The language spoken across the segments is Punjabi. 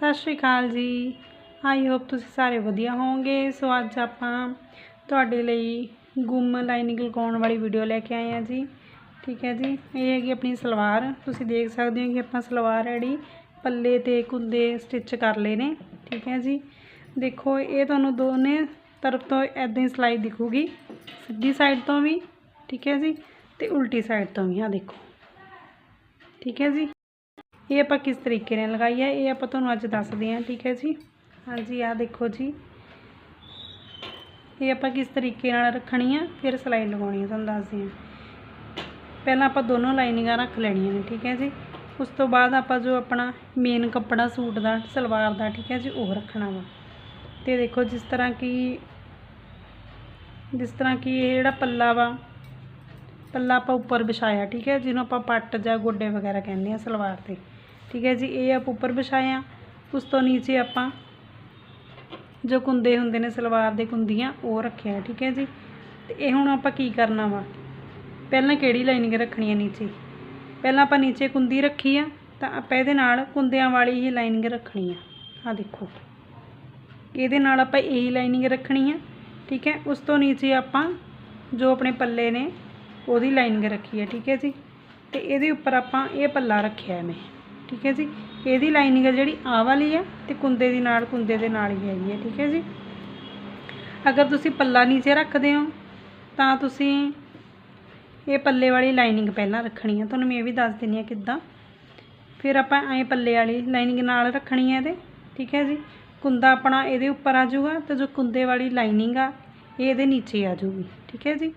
ਸਤਿ ਸ਼੍ਰੀ ਅਕਾਲ ਜੀ। ਆਈ ਹੋਪ ਤੁਸੀਂ ਸਾਰੇ ਵਧੀਆ ਹੋਵੋਗੇ। ਸੋ ਅੱਜ ਆਪਾਂ ਤੁਹਾਡੇ ਲਈ ਗੁੰਮ ਲਾਈਨਿੰਗ ਲਗਾਉਣ ਵਾਲੀ ਵੀਡੀਓ ਲੈ ਕੇ ਆਏ ਹਾਂ ਜੀ। ਠੀਕ ਹੈ ਜੀ। ਇਹ ਹੈਗੀ ਆਪਣੀ ਸਲਵਾਰ। ਤੁਸੀਂ ਦੇਖ ਸਕਦੇ ਹੋ ਕਿ ਆਪਾਂ ਸਲਵਾਰ ਜਿਹੜੀ ਪੱਲੇ ਤੇ ਕੁੰਦੇ ਸਟਿਚ ਕਰ ਲਏ ਨੇ। ਠੀਕ ਹੈ ਜੀ। ਦੇਖੋ, ਇਹ ਤੁਹਾਨੂੰ ਦੋਨੇ ਤਰਫ ਤੋਂ ਐਦਾਂ ਹੀ ਸਿਲਾਈ ਦਿਖੂਗੀ। ਸਿੱਧੀ ਸਾਈਡ ਤੋਂ ਵੀ। ਠੀਕ ਹੈ ਜੀ। ਤੇ ਉਲਟੀ ਸਾਈਡ ਤੋਂ ਵੀ। ਆ ਦੇਖੋ। ਠੀਕ ਹੈ ਜੀ। ਇਹ ਆਪਾਂ ਕਿਸ ਤਰੀਕੇ ਨਾਲ ਲਗਾਈ ਹੈ ਇਹ ਆਪਾਂ ਤੁਹਾਨੂੰ ਅੱਜ ਦੱਸਦੇ ਹਾਂ, ਠੀਕ ਹੈ ਜੀ? ਹਾਂਜੀ, ਆਹ ਦੇਖੋ ਜੀ। ਇਹ ਆਪਾਂ ਕਿਸ ਤਰੀਕੇ ਨਾਲ ਰੱਖਣੀ ਆ, ਫਿਰ ਸਿਲਾਈ ਲਗਾਉਣੀ ਆ, ਤੁਹਾਨੂੰ ਦੱਸਦੇ ਹਾਂ। ਪਹਿਲਾਂ ਆਪਾਂ ਦੋਨੋਂ ਲਾਈਨਿੰਗਾਂ ਰੱਖ ਲੈਣੀਆਂ ਨੇ, ਠੀਕ ਹੈ ਜੀ? ਉਸ ਤੋਂ ਬਾਅਦ ਆਪਾਂ ਜੋ ਆਪਣਾ ਮੇਨ ਕੱਪੜਾ ਸੂਟ ਦਾ, ਸਲਵਾਰ ਦਾ, ਠੀਕ ਹੈ ਜੀ, ਉਹ ਰੱਖਣਾ ਵਾ। ਤੇ ਦੇਖੋ ਜਿਸ ਤਰ੍ਹਾਂ ਕਿ, ਜਿਸ ਤਰ੍ਹਾਂ ਕਿ ਇਹ ਜਿਹੜਾ ਪੱਲਾ ਵਾ, ਪੱਲਾ ਆਪਾਂ ਉੱਪਰ ਵਿਛਾਇਆ, ਠੀਕ ਹੈ? ਜਿਹਨੂੰ ਆਪਾਂ ਪੱਟ ਜਾਂ ਗੋਡੇ ਵਗੈਰਾ ਕਹਿੰਦੇ ਆ ਸਲਵਾਰ ਤੇ। ਠੀਕ ਹੈ ਜੀ, ਇਹ ਆਪਾਂ ਉੱਪਰ ਵਿਛਾਇਆ ਉਸ ਤੋਂ ਨੀਚੇ ਆਪਾਂ ਜੋ ਕੁੰਦੇ ਹੁੰਦੇ ਨੇ, ਸਲਵਾਰ ਦੇ ਕੁੰਦੀਆਂ, ਉਹ ਰੱਖਿਆ ਠੀਕ ਹੈ ਜੀ। ਤੇ ਇਹ ਹੁਣ ਆਪਾਂ ਕੀ ਕਰਨਾ ਵਾ? ਪਹਿਲਾਂ ਕਿਹੜੀ ਲਾਈਨਿੰਗ ਰੱਖਣੀ ਹੈ ਨੀਚੇ? ਪਹਿਲਾਂ ਆਪਾਂ ਨੀਚੇ ਕੁੰਦੀ ਰੱਖੀ ਆ, ਤਾਂ ਆਪਾਂ ਇਹਦੇ ਨਾਲ ਕੁੰਦਿਆਂ ਵਾਲੀ ਹੀ ਲਾਈਨਿੰਗ ਰੱਖਣੀ ਆ। ਆ ਦੇਖੋ। ਇਹਦੇ ਨਾਲ ਆਪਾਂ ਇਹੀ ਲਾਈਨਿੰਗ ਰੱਖਣੀ ਆ, ਠੀਕ ਹੈ। ਉਸ ਤੋਂ ਨੀਚੇ ਆਪਾਂ ਜੋ ਆਪਣੇ ਪੱਲੇ ਨੇ, ਉਹਦੀ ਲਾਈਨਿੰਗ ਰੱਖੀ ਹੈ, ਠੀਕ ਹੈ ਜੀ। ਤੇ ਇਹਦੇ ਉੱਪਰ ਆਪਾਂ ਇਹ ਪੱਲਾ ਰੱਖਿਆ ਮੈਂ। ਠੀਕ ਹੈ ਜੀ? ਇਹਦੀ ਲਾਈਨਿੰਗ ਹੈ ਜਿਹੜੀ ਆਹ ਵਾਲੀ ਹੈ ਤੇ ਕੁੰਦੇ ਦੀ ਨਾਲ ਕੁੰਦੇ ਦੇ ਨਾਲ ਹੀ ਹੈਗੀ ਹੈ, ਠੀਕ ਹੈ ਜੀ? ਅਗਰ ਤੁਸੀਂ ਪੱਲਾ ਨੀਚੇ ਰੱਖਦੇ ਹੋ, ਤਾਂ ਤੁਸੀਂ ਇਹ ਪੱਲੇ ਵਾਲੀ ਲਾਈਨਿੰਗ ਪਹਿਲਾਂ ਰੱਖਣੀ ਹੈ। ਤੁਹਾਨੂੰ ਮੈਂ ਇਹ ਵੀ ਦੱਸ ਦਿੰਦੀ ਹਾਂ ਕਿੱਦਾਂ। ਫਿਰ ਆਪਾਂ ਐਂ ਪੱਲੇ ਵਾਲੀ ਲਾਈਨਿੰਗ ਨਾਲ ਰੱਖਣੀ ਹੈ ਇਹਦੇ, ਠੀਕ ਹੈ ਜੀ? ਕੁੰਦਾ ਆਪਣਾ ਇਹਦੇ ਉੱਪਰ ਆ ਜਾਊਗਾ ਤੇ ਜੋ ਕੁੰਦੇ ਵਾਲੀ ਲਾਈਨਿੰਗ ਆ, ਇਹ ਇਹਦੇ ਨੀਚੇ ਆ ਜਾਊਗੀ, ਠੀਕ ਹੈ ਜੀ?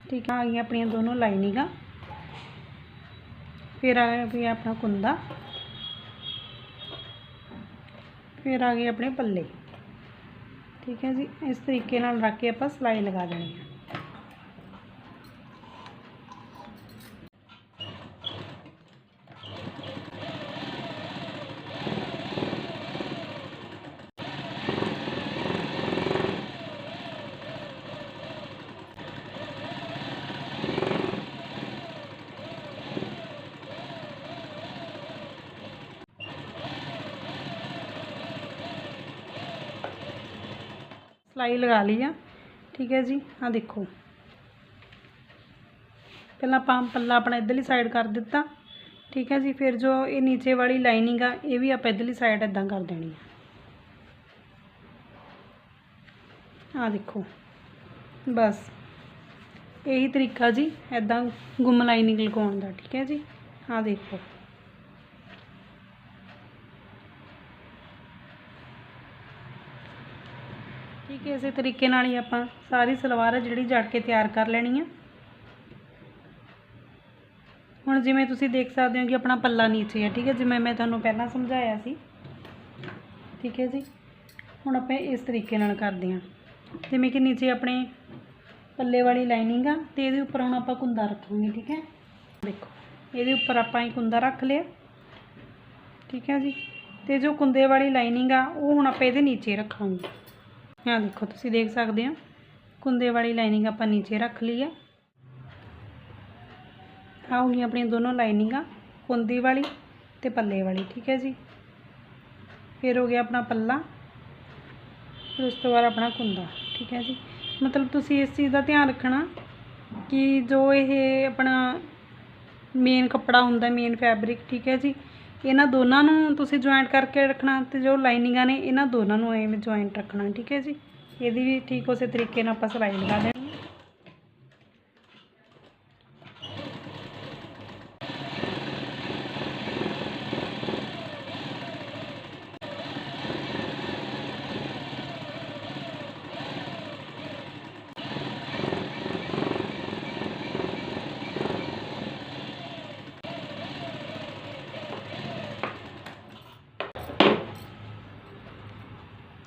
ਠੀਕ ਆ ਗਈਆਂ ਆਪਣੀਆਂ ਦੋਨੋਂ ਲਾਈਨਿੰਗਾਂ ਫਿਰ ਆ ਗਿਆ ਆਪਣਾ ਕੁੰਦਾ। ਫਿਰ ਆ ਗਏ ਆਪਣੇ ਪੱਲੇ। ਠੀਕ ਹੈ ਜੀ, ਇਸ ਤਰੀਕੇ ਨਾਲ ਰੱਖ ਕੇ ਆਪਾਂ ਸਿਲਾਈ ਲਗਾ ਦੇਣੀ ਹੈ। ਸਿਲਾਈ ਲਗਾ ਲਈ ਆ ਠੀਕ ਹੈ ਜੀ ਆ ਦੇਖੋ ਪਹਿਲਾਂ ਆਪਾਂ ਪੱਲਾ ਆਪਣਾ ਇਧਰਲੀ ਸਾਈਡ ਕਰ ਦਿੱਤਾ ਠੀਕ ਹੈ ਜੀ ਫਿਰ ਜੋ ਇਹ ਨੀਚੇ ਵਾਲੀ ਲਾਈਨਿੰਗ ਆ ਇਹ ਵੀ ਆਪਾਂ ਇਧਰਲੀ ਸਾਈਡ ਇਦਾਂ ਕਰ ਦੇਣੀ ਆ ਆ ਦੇਖੋ ਬਸ ਇਹੀ ਤਰੀਕਾ ਜੀ ਇਦਾਂ ਗੁੰਮ ਲਾਈਨਿੰਗ ਲਗਾਉਣ ਦਾ ਠੀਕ ਹੈ ਜੀ ਆ ਦੇਖੋ ਠੀਕ ਹੈ ਇਸੇ ਤਰੀਕੇ ਨਾਲ ਹੀ ਆਪਾਂ ਸਾਰੀ ਸਲਵਾਰ ਹੈ ਜਿਹੜੀ ਜੜ ਕੇ ਤਿਆਰ ਕਰ ਲੈਣੀ ਆ। ਹੁਣ ਜਿਵੇਂ ਤੁਸੀਂ ਦੇਖ ਸਕਦੇ ਹੋ ਕਿ ਆਪਣਾ ਪੱਲਾ ਨੀਚੇ ਹੈ ਠੀਕ ਹੈ ਜਿਵੇਂ ਮੈਂ ਤੁਹਾਨੂੰ ਪਹਿਲਾਂ ਸਮਝਾਇਆ ਸੀ। ਠੀਕ ਹੈ ਜੀ? ਹੁਣ ਆਪਾਂ ਇਸ ਤਰੀਕੇ ਨਾਲ ਕਰਦੇ ਹਾਂ। ਜਿਵੇਂ ਕਿ ਨੀਚੇ ਆਪਣੇ ਪੱਲੇ ਵਾਲੀ ਲਾਈਨਿੰਗ ਆ ਤੇ ਇਹਦੇ ਉੱਪਰ ਹੁਣ ਆਪਾਂ ਕੁੰਦਾ ਰੱਖਾਂਗੇ, ਠੀਕ ਹੈ? ਦੇਖੋ, ਇਹਦੇ ਉੱਪਰ ਆਪਾਂ ਇਹ ਕੁੰਦਾ ਰੱਖ ਲਿਆ। ਠੀਕ ਹੈ ਜੀ? ਤੇ ਜੋ ਕੁੰਦੇ ਵਾਲੀ ਲਾਈਨਿੰਗ ਆ, ਉਹ ਹੁਣ ਆਪਾਂ ਇਹਦੇ ਨੀਚੇ ਰੱਖਾਂਗੇ। ਆਹ ਦੇਖੋ, ਤੁਸੀਂ ਦੇਖ ਸਕਦੇ ਹੋ। ਕੁੰਦੇ ਵਾਲੀ ਲਾਈਨਿੰਗ ਆਪਾਂ ਨੀਚੇ ਰੱਖ ਲਈ ਹੈ ਆਹ ਹੋ ਗਈਆਂ ਆਪਣੀਆਂ ਦੋਨੋਂ ਲਾਈਨਿੰਗਾਂ ਕੁੰਦੀ ਵਾਲੀ ਤੇ ਪੱਲੇ ਵਾਲੀ, ਠੀਕ ਹੈ ਜੀ? ਫਿਰ ਹੋ ਗਿਆ ਆਪਣਾ ਪੱਲਾ, ਫਿਰ ਉਸ ਤੋਂ ਬਾਅਦ ਆਪਣਾ ਕੁੰਦਾ, ਠੀਕ ਹੈ ਜੀ? ਮਤਲਬ ਤੁਸੀਂ ਇਸ ਚੀਜ਼ ਦਾ ਧਿਆਨ ਰੱਖਣਾ ਕਿ ਜੋ ਇਹ ਆਪਣਾ ਮੇਨ ਕੱਪੜਾ ਹੁੰਦਾ ਮੇਨ ਫੈਬਰਿਕ ਠੀਕ ਹੈ ਜੀ? ਇਹਨਾਂ ਦੋਨਾਂ ਨੂੰ ਤੁਸੀਂ ਜੁਆਇੰਟ ਕਰਕੇ ਰੱਖਣਾ ਤੇ ਜੋ ਲਾਈਨਿੰਗਾਂ ਨੇ, ਇਹਨਾਂ ਦੋਨਾਂ ਨੂੰ ਐਵੇਂ ਜੁਆਇੰਟ ਰੱਖਣਾ, ਠੀਕ ਹੈ ਜੀ? ਇਹਦੀ ਵੀ ਠੀਕ ਉਸੇ ਤਰੀਕੇ ਨਾਲ ਆਪਾਂ ਸਿਲਾਈ ਲਗਾ ਦੇਣੀ ਹੈ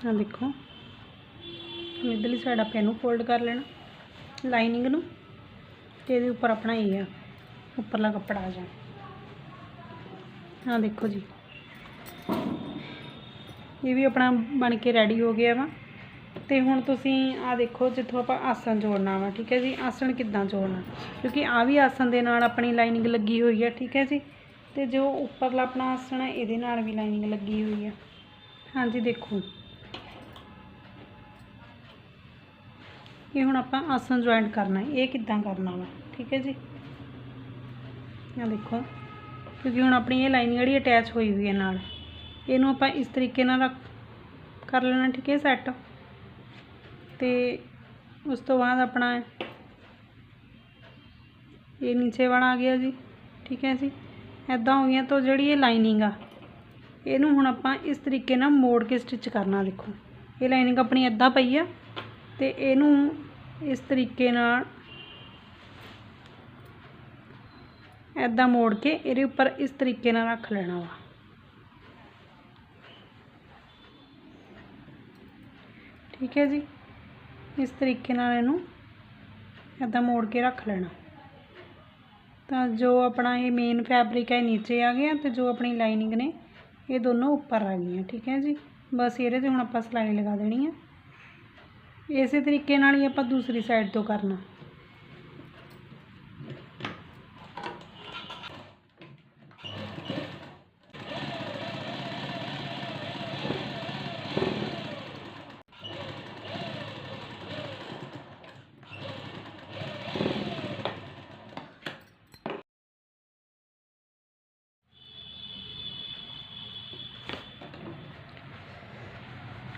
ਆ ਦੇਖੋ। ਹੁਣ ਸਾਈਡ ਆਪਾਂ ਇਹਨੂੰ ਫੋਲਡ ਕਰ ਲੈਣਾ ਲਾਈਨਿੰਗ ਨੂੰ। ਤੇ ਇਹਦੇ ਉੱਪਰ ਆਪਣਾ ਇਹ ਆ, ਉੱਪਰਲਾ ਕੱਪੜਾ ਆ ਜਾਣਾ। ਆ ਦੇਖੋ ਜੀ। ਇਹ ਵੀ ਆਪਣਾ ਬਣ ਕੇ ਰੈਡੀ ਹੋ ਗਿਆ ਵਾ। ਤੇ ਹੁਣ ਤੁਸੀਂ ਆ ਦੇਖੋ, ਜਿੱਥੋਂ ਆਪਾਂ ਆਸਣ ਜੋੜਨਾ ਵਾ, ਠੀਕ ਹੈ ਜੀ? ਆਸਣ ਕਿੱਦਾਂ ਜੋੜਨਾ? ਕਿਉਂਕਿ ਆ ਵੀ ਆਸਣ ਦੇ ਨਾਲ ਆਪਣੀ ਲਾਈਨਿੰਗ ਲੱਗੀ ਹੋਈ ਹੈ ਠੀਕ ਹੈ ਜੀ? ਤੇ ਜੋ ਉੱਪਰਲਾ ਆਪਣਾ ਆਸਣ ਹੈ ਇਹਦੇ ਨਾਲ ਵੀ ਲਾਈਨਿੰਗ ਲੱਗੀ ਹੋਈ ਆ। ਹਾਂਜੀ, ਦੇਖੋ। ਇਹ ਹੁਣ ਆਪਾਂ ਆਸਨ ਜੁਆਇੰਟ ਕਰਨਾ ਹੈ। ਇਹ ਕਿੱਦਾਂ ਕਰਨਾ ਵਾ? ਠੀਕ ਹੈ ਜੀ? ਆ ਦੇਖੋ, ਕਿਉਂਕਿ ਹੁਣ ਆਪਣੀ ਇਹ ਲਾਈਨਿੰਗ ਜਿਹੜੀ ਅਟੈਚ ਹੋਈ ਹੋਈ ਹੈ ਨਾਲ, ਇਹਨੂੰ ਆਪਾਂ ਇਸ ਤਰੀਕੇ ਨਾਲ ਰੱਖ, ਕਰ ਲੈਣਾ, ਠੀਕ ਹੈ ਸੈੱਟ ਤੇ ਉਸ ਤੋਂ ਬਾਅਦ ਆਪਣਾ ਇਹ ਨੀਚੇ ਵਾਲਾ ਆ ਗਿਆ ਜੀ, ਠੀਕ ਹੈ ਜੀ? ਐਦਾਂ ਹੋ ਗਿਆ ਤਾਂ ਜਿਹੜੀ ਇਹ ਲਾਈਨਿੰਗ ਆ, ਇਹਨੂੰ ਹੁਣ ਆਪਾਂ ਇਸ ਤਰੀਕੇ ਨਾਲ ਮੋੜ ਕੇ ਸਟਿਚ ਕਰਨਾ, ਦੇਖੋ। ਇਹ ਲਾਈਨਿੰਗ ਆਪਣੀ ਐਦਾਂ ਪਈ ਆ ਤੇ ਇਹਨੂੰ ਇਸ ਤਰੀਕੇ ਨਾਲ ਐਦਾਂ ਮੋੜ ਕੇ ਇਹਦੇ ਉੱਪਰ ਇਸ ਤਰੀਕੇ ਨਾਲ ਰੱਖ ਲੈਣਾ ਵਾ। ਠੀਕ ਹੈ ਜੀ? ਇਸ ਤਰੀਕੇ ਨਾਲ ਇਹਨੂੰ ਐਦਾਂ ਮੋੜ ਕੇ ਰੱਖ ਲੈਣਾ। ਤਾਂ ਜੋ ਆਪਣਾ ਇਹ ਮੇਨ ਫੈਬਰਿਕ ਹੈ ਨੀਚੇ ਆ ਗਿਆ ਤੇ ਜੋ ਆਪਣੀ ਲਾਈਨਿੰਗ ਨੇ, ਇਹ ਦੋਨੋਂ ਉੱਪਰ ਆ ਗਈਆਂ। ਠੀਕ ਹੈ ਜੀ? ਬਸ ਇਹਦੇ ਤੇ ਹੁਣ ਆਪਾਂ ਸਿਲਾਈ ਲਗਾ ਦੇਣੀ ਹੈ ਇਸੇ ਤਰੀਕੇ ਨਾਲ ਹੀ ਆਪਾਂ ਦੂਸਰੀ ਸਾਈਡ ਤੋਂ ਕਰਨਾ।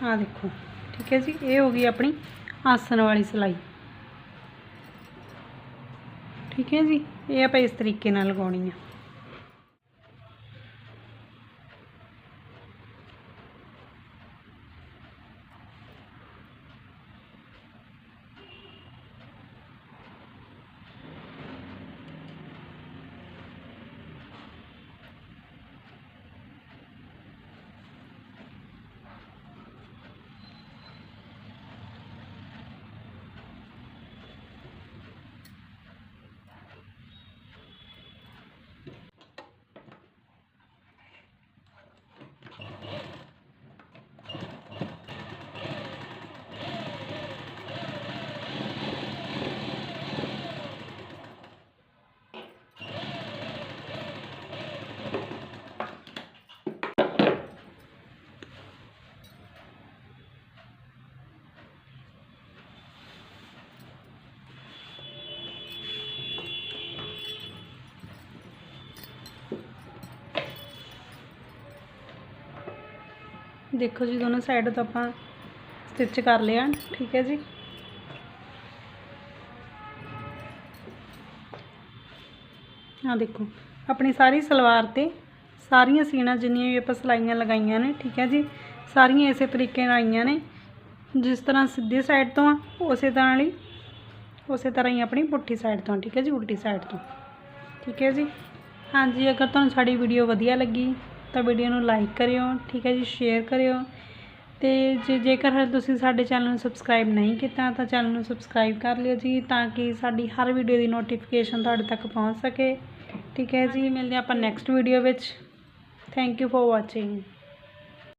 ਆ ਦੇਖੋ। ਠੀਕ ਹੈ ਜੀ, ਇਹ ਹੋ ਗਈ ਆਪਣੀ ਆਸਣ ਵਾਲੀ ਸਿਲਾਈ। ਠੀਕ ਹੈ ਜੀ, ਇਹ ਆਪਾਂ ਇਸ ਤਰੀਕੇ ਨਾਲ ਲਗਾਉਣੀ ਆ। ਦੇਖੋ ਜੀ, ਦੋਨੋਂ ਸਾਈਡ ਤੋਂ ਆਪਾਂ ਸਟਿਚ ਕਰ ਲਿਆ, ਠੀਕ ਹੈ ਜੀ। ਆ ਦੇਖੋ, ਆਪਣੀ ਸਾਰੀ ਸਲਵਾਰ ਤੇ ਸਾਰੀਆਂ ਸੀਣਾ ਜਿੰਨੀਆਂ ਵੀ ਆਪਾਂ ਸਲਾਈਆਂ ਲਗਾਈਆਂ ਨੇ, ਠੀਕ ਹੈ ਜੀ, ਸਾਰੀਆਂ ਇਸੇ ਤਰੀਕੇ ਨਾਲ ਆਈਆਂ ਨੇ। ਜਿਸ ਤਰ੍ਹਾਂ ਸਿੱਧੀ ਸਾਈਡ ਤੋਂ ਆ, ਉਸੇ ਤਰ੍ਹਾਂ ਲਈ ਉਸੇ ਤਰ੍ਹਾਂ ਹੀ ਆਪਣੀ ਪੁੱਠੀ ਸਾਈਡ ਤੋਂ, ਠੀਕ ਹੈ ਜੀ, ਉਲਟੀ ਸਾਈਡ ਤੋਂ, ਠੀਕ ਹੈ ਜੀ। ਹਾਂਜੀ, ਅਗਰ ਤੁਹਾਨੂੰ ਸਾਡੀ ਵੀਡੀਓ ਵਧੀਆ ਲੱਗੀ ਤਾਂ ਵੀਡੀਓ ਨੂੰ ਲਾਈਕ ਕਰਿਓ, ਠੀਕ ਹੈ ਜੀ ਸ਼ੇਅਰ ਕਰਿਓ। ਤੇ ਜੇ ਜੇਕਰ ਹਰ ਤੁਸੀਂ ਸਾਡੇ ਚੈਨਲ ਨੂੰ ਸਬਸਕ੍ਰਾਈਬ ਨਹੀਂ ਕੀਤਾ, ਤਾਂ ਚੈਨਲ ਨੂੰ ਸਬਸਕ੍ਰਾਈਬ ਕਰ ਲਿਓ ਜੀ, ਤਾਂ ਕਿ ਸਾਡੀ ਹਰ ਵੀਡੀਓ ਦੀ ਨੋਟੀਫਿਕੇਸ਼ਨ ਤੁਹਾਡੇ ਤੱਕ ਪਹੁੰਚ ਸਕੇ। ਠੀਕ ਹੈ ਜੀ, ਮਿਲਦੇ ਹਾਂ ਆਪਾਂ ਨੈਕਸਟ ਵੀਡੀਓ ਵਿੱਚ। Thank you for watching